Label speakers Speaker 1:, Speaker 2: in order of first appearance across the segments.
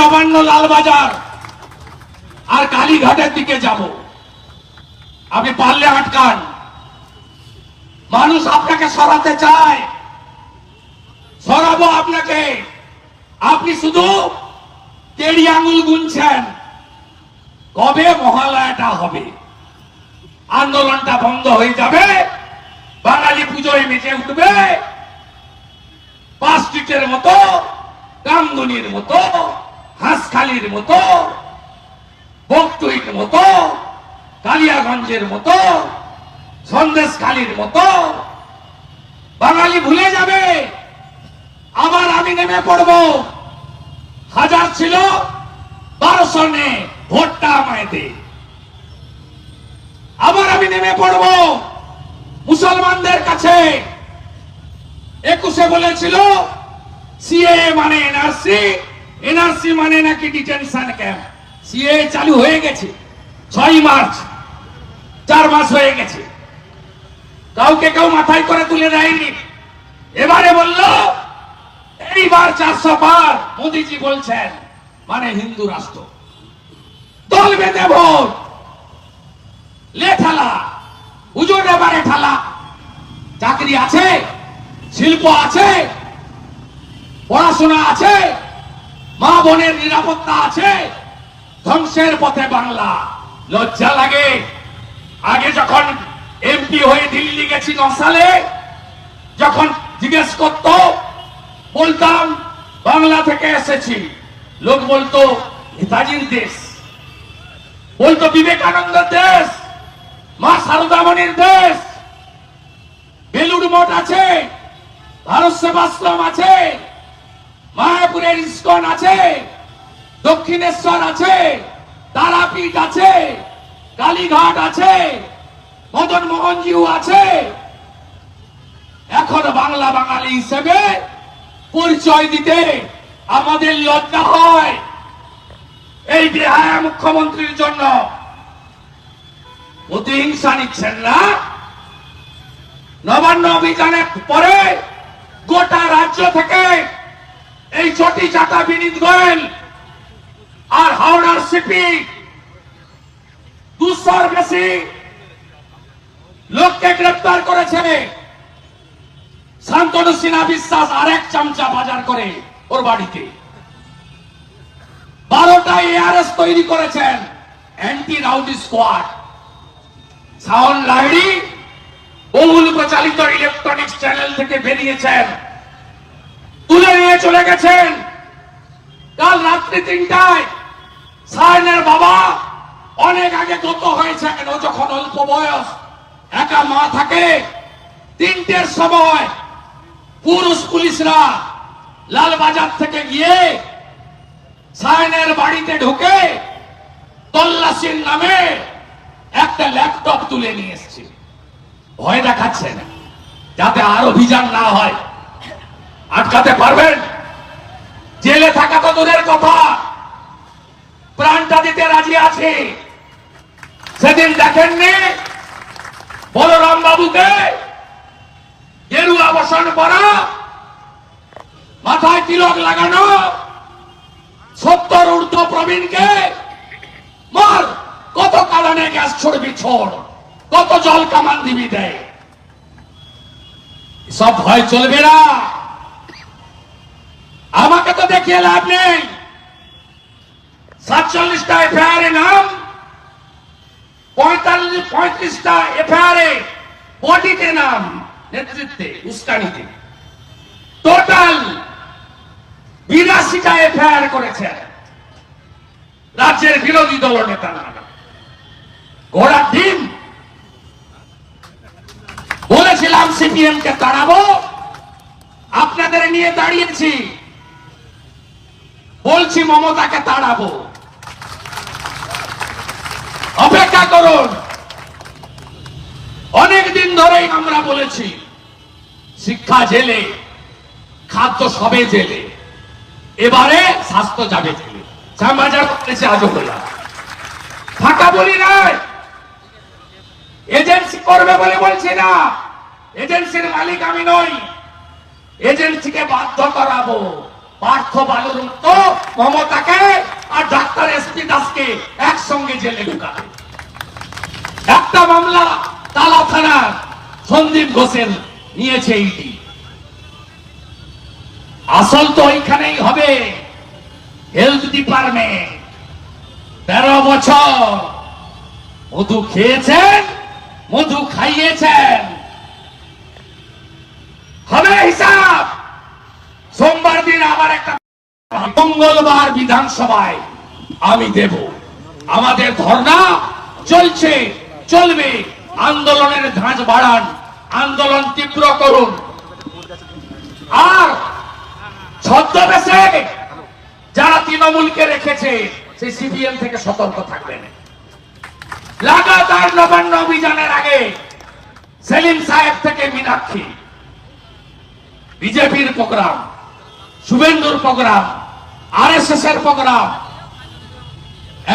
Speaker 1: নবান্ন লালবাজার আর কালীঘাটের দিকে যাব। আপনি পারলে আটকান। মানুষ আপনাকে সরাতে চায়। সরাবো আপনাকে। আপনি শুধু তেড়ি আঙুল গুনছেন। কবে মহালয়াটা হবে? আন্দোলনটা বন্ধ হয়ে যাবে। বাঙালি পুজোয় মেতে উঠবে। পাঁচ স্ট্রিটের মতো কামদুনির মতো। হাঁসখালির মতো, বকটুইর মতো, কালিয়াগঞ্জের মতো, সন্দেশখালির মতো, বাঙালি ভুলে যাবে। আবার আমি নেমে পড়ব। হাজার ছিল, বারোশো নে ভোটটা আমায় দে। আবার আমি নেমে পড়ব। মুসলমানদের কাছে একুশে বলেছিল, সিএ মানে এনআরসি এনআরসি মানে নাকি ডিটেনশন ক্যাম্প? সিএ চালু হয়ে গেছে। ছয় মার্চ, চার মাস হয়ে গেছে। কাউকে কেউ মাথায় করে তুলে দেয়নি। এবারে বলল, এইবার চারশো পার মোদিজি বলছেন মানে হিন্দু রাষ্ট্র। দল বেঁধে ভোট। লে ঠালা। পুজোর এবারে ঠালা। চাকরি আছে, শিল্প আছে, পড়াশোনা আছে মা বোনের নিরাপত্তা আছে। ধ্বংসের পথে বাংলা। লজ্জা লাগে। আগে যখন এমপি হয়ে দিল্লি গেছি ন সালে যখন জিজ্ঞেস করত, বলতাম, বাংলা থেকে এসেছি। লোক বলতো, নেতাজির দেশ। বলতো বিবেকানন্দের দেশ। মা সারদামণির দেশ। বেলুড় মঠ আছে। ভারত সেবাশ্রম আছে। মায়াপুরের ইস্কন আছে, দক্ষিণেশ্বর আছে, তারাপীঠ আছে, কালীঘাট আছে, মদন মোহনজিউ আছে। এখন বাংলা বাঙালি হিসেবে পরিচয় দিতে আমাদের লজ্জা হয়। এই বেহায়া মুখ্যমন্ত্রীর জন্য। প্রতিহিংসা নিচ্ছেন না। নবান্ন অভিযানের পরে গোটা রাজ্য থেকে চটি চাটা বিনীত গোয়েল আর হাওড়ার সিপি দুশোর বেশি লোককে গ্রেপ্তার করেছে। শান্তনু সিনহা বিশ্বাস আরেক চামচা বাজার করে ওর বাড়িতে। বারোটা এআরএস তৈরি করেছেন অ্যান্টি রাউডি স্কোয়াড সাউন্ড লাইডি বহুল প্রচালিত ইলেকট্রনিক্স চ্যানেল থেকে বেরিয়েছেন। তুলে নিয়ে চলে গেছেন কাল রাত্রি তিনটায় সায়নের বাবা অনেক আগে গত হয়েছেন ও যখন অল্প বয়স। একা মা থাকে। তিনটের সময় পুরুষ পুলিশরা লালবাজার থেকে গিয়ে সায়নের বাড়িতে ঢুকে তল্লাশির নামে একটা ল্যাপটপ তুলে নিয়ে এসছে। ভয় দেখাচ্ছেন যাতে আর অভিযান না হয়। আটকাতে পারবেন? দূরের কথা। প্রাণটা দিতে রাজি আছে। সেদিন দেখেননি বলরাম বাবুকে? গেরুয়া বসন পরা, মাথায় তিলক লাগানো, সত্তর ঊর্ধ্ব প্রবীণকে মার, কত কারণে গ্যাস ছড়বি ছোড়, কত জল কামান দিবি দেয় সব ভয় চলবে না। তো দেখিয়ে লাভ নেই। সাতচল্লিশটা এফআইআর নাম, পঁয়তাল্লিশ, পঁয়ত্রিশটা এফআইআর বডিতে নাম, নেতৃত্বে, উস্কানিতে। টোটাল বিরাশিটা এফআইআর করেছেন। রাজ্যের বিরোধী দল নেতা ঘোড়ার ডিম। বলেছিলাম সিপিএম কে তাড়াবো। আপনাদের নিয়ে দাঁড়িয়েছি। বলছি, মমতাকে তাড়াবো। অপেক্ষা করুন। অনেক দিন ধরেই আমরা বলেছি, শিক্ষা জেলে, খাদ্য সবে জেলে, এবারে স্বাস্থ্য যাবে জেলে। শ্যামবাজার আজও ফাঁকা বলি নাই। এজেন্সি করবে বলে বলছি না। এজেন্সির মালিক আমি নই। এজেন্সিকে বাধ্য করাবো। পার্থ বালুর মতো মমতাকে আর ডাক্তার এসপি দাসকে একসঙ্গে জেলে ঢুকাবে। একটা মামলা তালা থানার সন্দীপ ঘোষের নিয়েছে ইডি। আসল তো ওইখানেই হবে হেলথ ডিপার্টমেন্ট তেরো বছর মধু খেয়েছেন, মধু খাইয়েছেন। হবে হিসাব। সোমবার দিন আবার একটা মঙ্গলবার বিধানসভায় আমি দেব। আমাদের ধর্ণা চলছে, চলবে। আন্দোলনের ধাঁচ বাড়ান, আন্দোলন তীব্র করুন। আর ছদ্মবেশে যারা তৃণমূলকে রেখেছে, সেই সিপিএম থেকে সতর্ক থাকবেন। লাগাতার নবান্ন অভিযানের আগে সেলিম সাহেব থেকে মীনাক্ষী। বিজেপির প্রোগ্রাম। শুভেন্দুর প্রোগ্রাম আর এস এস এর প্রোগ্রাম।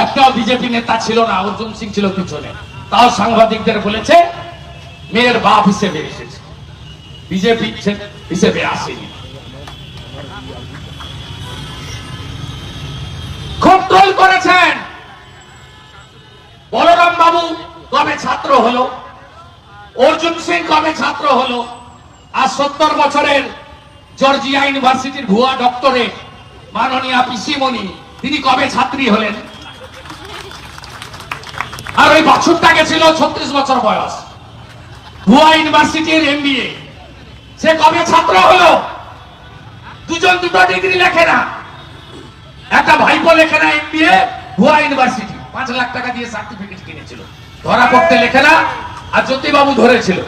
Speaker 1: একটাও বিজেপি নেতা ছিল না, অর্জুন সিং ছিল পিছনে। তাও সাংবাদিকদের বলেছে, মেয়ের বাপ হিসেবে এসেছে। বিজেপি হিসেবে আসেনি। কন্ট্রোল করেছেন। বলরাম বাবু কবে ছাত্র হলো? অর্জুন সিং কবে ছাত্র হলো? আর সত্তর বছরের জর্জিয়া ইউনিভার্সিটির ভুয়া ডক্টরে মাননীয়া পিসিমণি, তিনি কবে ছাত্রী হলেন? আর ওই বাছুরটা গেছিল ছত্রিশ বছর বয়স। ভুয়া ইউনিভার্সিটির এমবিএ। সে কবে ছাত্র হলো? দুজন দুটো ডিগ্রি লেখে না। একটা ভাইপো লেখে না এমবিএ, ভুয়া ইউনিভার্সিটি। পাঁচ লাখ টাকা দিয়ে সার্টিফিকেট কিনেছিল। ধরা পড়তে লেখে না, আর জ্যোতিবাবু ধরেছিল।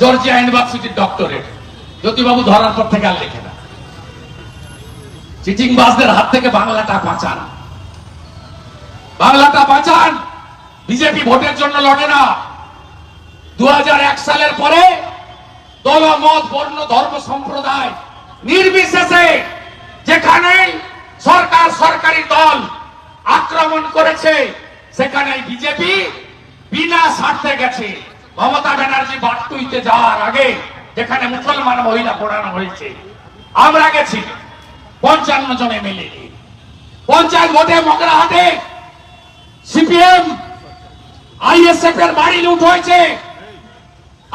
Speaker 1: জর্জিয়া ইউনিভার্সিটির ডক্টরেট। জ্যোতিবাবু ধরার পর থেকে আর লেখে না। চিটিং বাসদের হাত থেকে বাংলাটা বাঁচান। বাংলাটা বাঁচান। বিজেপি ভোটের জন্য লড়ে না। দু সালের পরে দল মত বর্ণ, ধর্ম, সম্প্রদায় নির্বিশেষে যেখানে সরকার সরকারি দল আক্রমণ করেছে, সেখানে বিজেপি বিনা স্বার্থে গেছে। মমতা ব্যানার্জি বাট্টুইতে যাওয়ার আগে যেখানে মুসলমান মহিলা পড়ানো হয়েছে। আমরা গেছি। পঞ্চান্ন জন এমএলএ পঞ্চায়েত ভোটে মগরাহাটে সিপিএম, আইএসএফ এর বাড়ি লুট হয়েছে।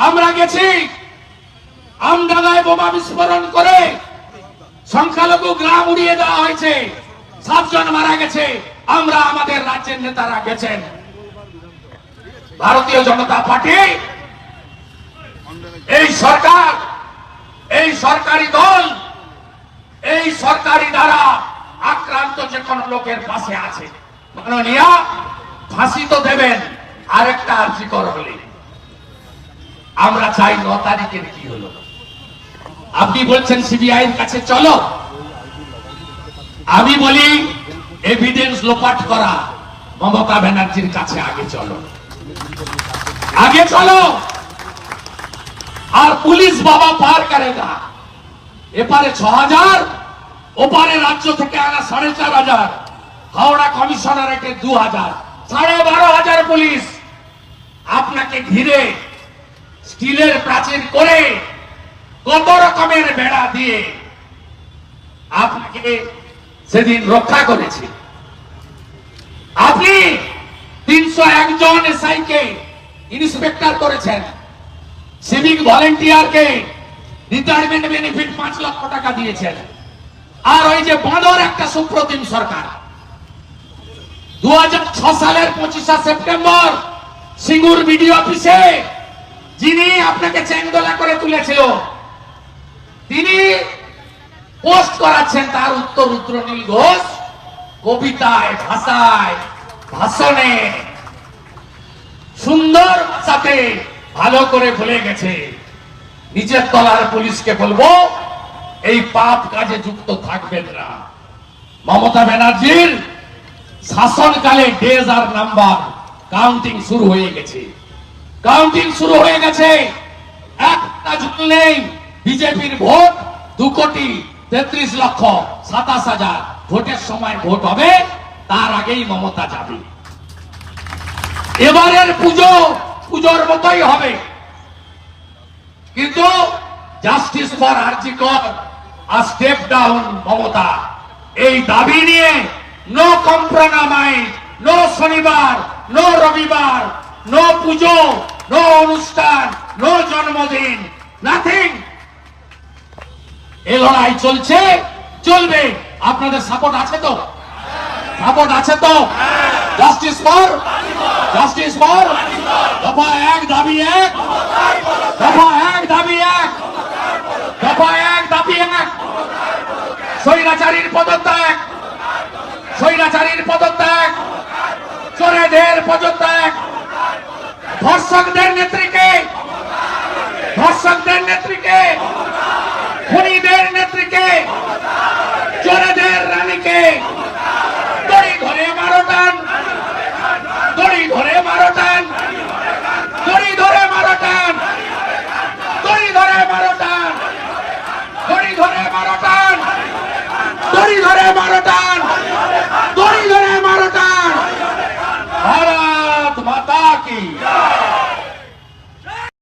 Speaker 1: আমরা গেছি। আমডাঙ্গায় বোমা বিস্ফোরণ করে সংখ্যালঘু গ্রাম উড়িয়ে দেওয়া হয়েছে। সাতজন মারা গেছে। আমরা আমাদের রাজ্যের নেতারা গেছেন। ভারতীয় জনতা পার্টি এই সরকার, এই সরকারি দল, এই সরকারি দ্বারা আক্রান্ত যে কোন লোকের পাশে আছে, মাননীয়া, ফাঁসি তো দেবেন, আরেকটা আর্জি কর হলে। আমরা চাই ন তারিখের কি হলো। আপনি বলছেন সিবিআই কাছে চলো। আমি বলি এভিডেন্স লোপাট করা মমতা ব্যানার্জির কাছে আগে চলো। আগে চলো। আর পুলিশ বাবা পার করে না এপারে ছ হাজার ওপারে রাজ্য থেকে আনা সাড়ে চার হাজার হাওড়া কমিশনারেটে দু হাজার সাড়ে বারো হাজার পুলিশ আপনাকে ঘিরে স্টিলের প্রাচীর করে কত রকমের বেড়া দিয়ে আপনাকে সেদিন রক্ষা করেছে। আপনি তিনশো একজন এসআইকে ইন্সপেক্টর করেছেন। সিভিক ভলেন্টিয়ারকে রিটায়ারমেন্ট বেনিফিট পাঁচ লক্ষ টাকা দিয়েছেন। আর ওই যে বাঁদর একটা সুপ্রতিম সরকার। দুই হাজার ছয় সালের পঁচিশে সেপ্টেম্বর সিঙ্গুর বিডিও অফিসে যিনি আপনাকে চেঙ্গলা করে তুলেছিল, তিনি পোস্ট করাচ্ছেন তার উত্তর রুদ্রনীল ঘোষ, কবিতায়, ভাষায়, ভাষণে। সুন্দর সাথে ভালো করে বলে গেছে। নিচের তলার পুলিশকে বলব, এই পাপ কাজে যুক্ত থাকবেন না। মমতা ব্যানার্জির শাসনকালে ডেজ আর নাম্বার কাউন্টিং শুরু হয়ে গেছে। কাউন্টিং শুরু হয়ে গেছে। একটা নেই। বিজেপির ভোট দু কোটি তেত্রিশ লক্ষ সাতাশ হাজার ভোটের সময় ভোট হবে, তার আগেই মমতা যাবে। এবারের পুজো পুজোর মতোই হবে। কিন্তু জাস্টিস ফর আরজিকর আর স্টেপ ডাউন মমতা। এই দাবি নিয়ে নো কম্প্রোমাইজ নো শনিবার নো রবিবার নো পুজো নো অনুষ্ঠান নো জন্মদিন নাথিং এ লড়াই চলছে, চলবে। আপনাদের সাপোর্ট আছে তো? সাপোর্ট আছে তো? জাস্টিস ফর জাস্টিস ফর দফা এক, দাবি এক। দফা এক, দাবি এক। দফা এক, দাবি এক। স্বৈরাচারীর পদত্যাগ। স্বৈরাচারীর পদত্যাগ। চোরেদের পদত্যাগ। ধর্ষকদের নেত্রীকে। ধর্ষকদের নেত্রীকে।